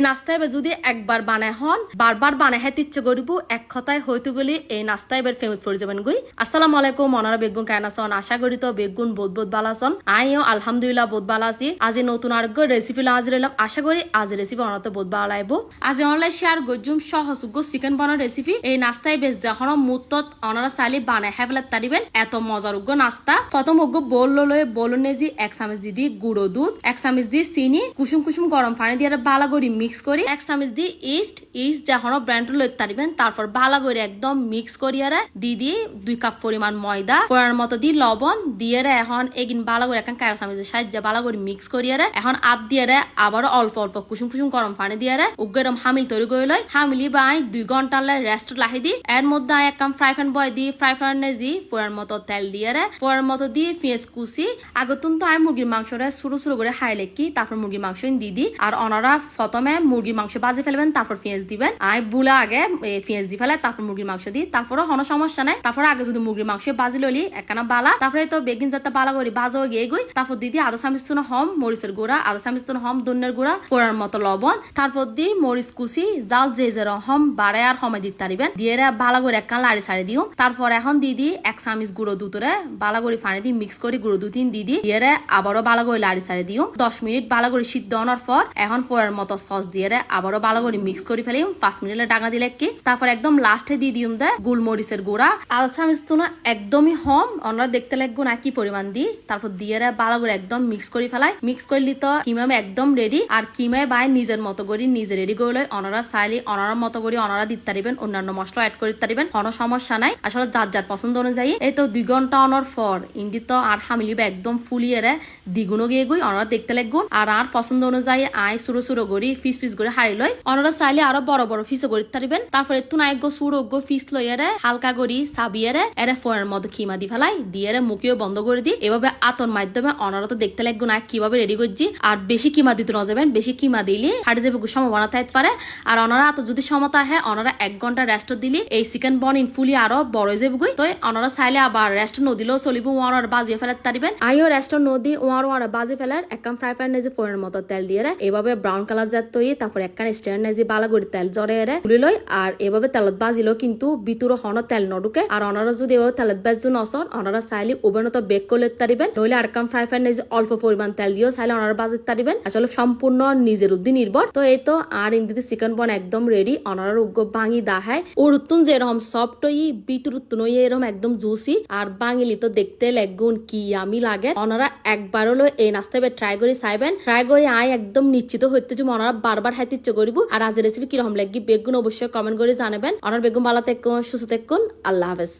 এই নাস্তা এবার যদি একবার বানায় হন, বারবার বানায় হ্যাঁ ইচ্ছে করিব এক কথায় হয়তো গলি এই নাস্তা এবার ফেমস পড়ে যাবেন গুই। আসসালামু আলাইকুম মনারা বেগুন কায়নাসন আশা করি তো বেগুন বোধ বোধ বালাসন আইও আলহামদুলিল্লাহ বোধ বালা আছি। আজি নতুন আরোগ্য রেসিপি লাজ রইলাম আশা করি আজ রেসিপি অনাতে বোধ বালা লাইব আজ অনলাইন শেয়ার গজুম সহযোগ্য চিকেন বানার রেসিপি এই নাস্তায় বেশ যখন মুহূর্তত অনারা চাইলে বানায় হ্যাঁ তারিবেন। এত মজার উগ্য নাস্তা। প্রথম উগ্য বোল লয়ে বোল নেজি এক চামচ দি গুঁড়ো দুধ, এক চামচ দি চিনি, কুসুম কুসুম গরম পানি দিয়ে বালা করে মিক্স করি। এক চামচ দি ইস্ট ইস্ট যখন ব্র্যান্ড লইতে তারিবেন তারপর বালা করে একদম মিক্স করিয়ারে দি দি দুই কাপ পরিমাণ ময়দা পড়ার মতো দি লবণ, দিয়ে এখন এগিন বালা করে এখন কারা চামচের সাহায্যে বালা করে মিক্স করিয়ারে এখন আদ দিয়ে আবারও অল্প অল্প কুসুম কুসুম গরম পানি দিয়ে উগ্রম হামিল তৈরি করে লয় হামিলি বাই দুই ঘণ্টা রেস্ট লাহি দি। এর মধ্যে এক কাম ফ্রাই প্যান বয় দি ফ্রাই প্যানে জি, পড়ার মতো তেল দিয়ে পড়ার মতো দিয়ে পেঁয়াজ কুচি। আগতুন তো আমি মুরগির মাংসটা শুরু শুরু করে হাই লেকি তারপর মুরগির মাংস দি দি। আর অনারা প্রথমে মুরগির মাংস বাজে ফেলবেন, তারপর পেঁয়াজ দিবেন। আই বুলা আগে পেঁয়াজ দি ফেলে, তারপর মুরগির মাংস দি তারপরে কোনো সমস্যা নাই। তারপর আগে যদি মুরগির মাংস বাজি ললি, একখানা বালা, তারপরে তো বেগিন যাতে বালা করি বাজো গিয়ে গই তারপর দিদি আধা চামচ তুন হম, মরিচের গুঁড়া আধা চামচ তুন হম ধনের গুঁড়া পোড়ার মতো লবণ। তারপর দি মরিচ কুচি, জাল যে যে হম বাড়ে আর সময় দিতে পারিবেন। দিয়ে বালা করে একখান লাড়ি সারি দিও। তারপর এখন দিদি এক চামচ গুঁড়ো দুধরে বালা করে পানি দিয়ে মিক্স করে, গুঁড়ো দুদিন দিদি দিয়ে আবারও বালা করে লাড়ি সারি দিও। দশ মিনিট বালা করে সিদ্ধ হওয়ার পর, এখন পোড়ার মতো সস দিয়ে রে আবারও বালা করে মিক্স করে ফেলি। পাঁচ মিনিটে ডাকা দিলে কি? তারপর একদম লাস্টে দিয়ে দিম দে গোলমরিচের গুঁড়া। আধা চামচ তো না একদমই হম, অন্যরা দেখতে লাগবো না কি পরিমাণ দি। তারপর দিয়ে বালা করে একদম মিক্স করে ফেলাই। মিক্স করলি তো কিমামে একদম রেডি আর কিমায় বাই নিজের মতো করি, নিজে রেডি করে লয় অনারা চাইলে অনারার মতো করে অনারা দিতে পারিবেন, অন্যান্য মশলা অ্যাড করে দিতে পারিবেন, কোনো সমস্যা নাই। আসলে যার যার পছন্দ অনুযায়ী। এই তো দুই ঘণ্টা অনার পর ইন্দি তো আর হামিলিবে একদম ফুলিয়ে রে দ্বিগুণও গিয়ে গই অনারা দেখতে লাগবো। আর আর পছন্দ অনুযায়ী আয় সুরো সুরো করি পিস পিস করে হারি লয়। অনারা চাইলে আরও বড় বড় পিসও করে তারিবেন তারপরে একটু নাই গো সুরো গো পিস লইয়ে রে হালকা করি সাবিয়ে রে এরে ফোনের মধ্যে খিমা দি ফেলাই দিয়ে মুখিও বন্ধ করে দি। এভাবে আতর মাধ্যমে অনারা তো দেখতে লাগবো না কীভাবে রেডি করছি। আর বেশি কিমা দিতে না যাবেন বেশি কিমা দিলে ফাটে যাবে সম্ভাবনা থাকতে পারে। আর অনারা এত যদি সমতা আহে অনারা এক ঘণ্টা রেস্ট দিলি এই চিকেন বন ইন ফুলি আরও বড় হয়ে যাবে তো অনারা চাইলে আবার রেস্ট নদিলেও চলিব ওয়ার বাজিয়ে ফেলাতে পারিবেন। আইও রেস্ট নদী ওয়ার ওয়ার বাজি ফেলার, এক কাম ফ্রাই প্যান যে ফোনের মতো তেল দিয়ে এভাবে ব্রাউন কালার জাত তৈরি তারপর এক কান স্ট্যান্ড যে বালাগুড়ি তেল জরে রে তুলি লই আর এভাবে তেলত বাজিলেও কিন্তু ভিতরে হন তেল নডুকে। আর অনারা যদি এভাবে তেলত বাজু নসর অনারা চাইলে ওভেনত বেক করলে তারিবেন নইলে আর কাম ফ্রাই প্যান যে অল্প পরিমাণ তেল দিয়েও চাইলে অনারা বাজিতে তারিবেন আসলে সম্পূর্ণ নিজের উদ্দি নির্ভর। তো এই তো আর ইন্দিতে চিকেন বন একদম রেডি অনারার উগ্র বাঙি দাহায়। ওর উত্তুন যে এরকম সফট হই ভিতর উত্তুন এরকম একদম জুসি আর বাঙিলি তো দেখতে লেগুন কি আমি লাগে। অনারা একবার হলো এই নাস্তায় ট্রাই করে চাইবেন। ট্রাই করে আই একদম নিশ্চিত হইতে যে অনারা বারবার হাইতে ইচ্ছে করিব। আর আজ রেসিপি কীরকম লাগবে বেগুন অবশ্যই কমেন্ট করে জানাবেন। অনার বেগুন ভালো থাকুন সুস্থ থাকুন আল্লাহ হাফেজ।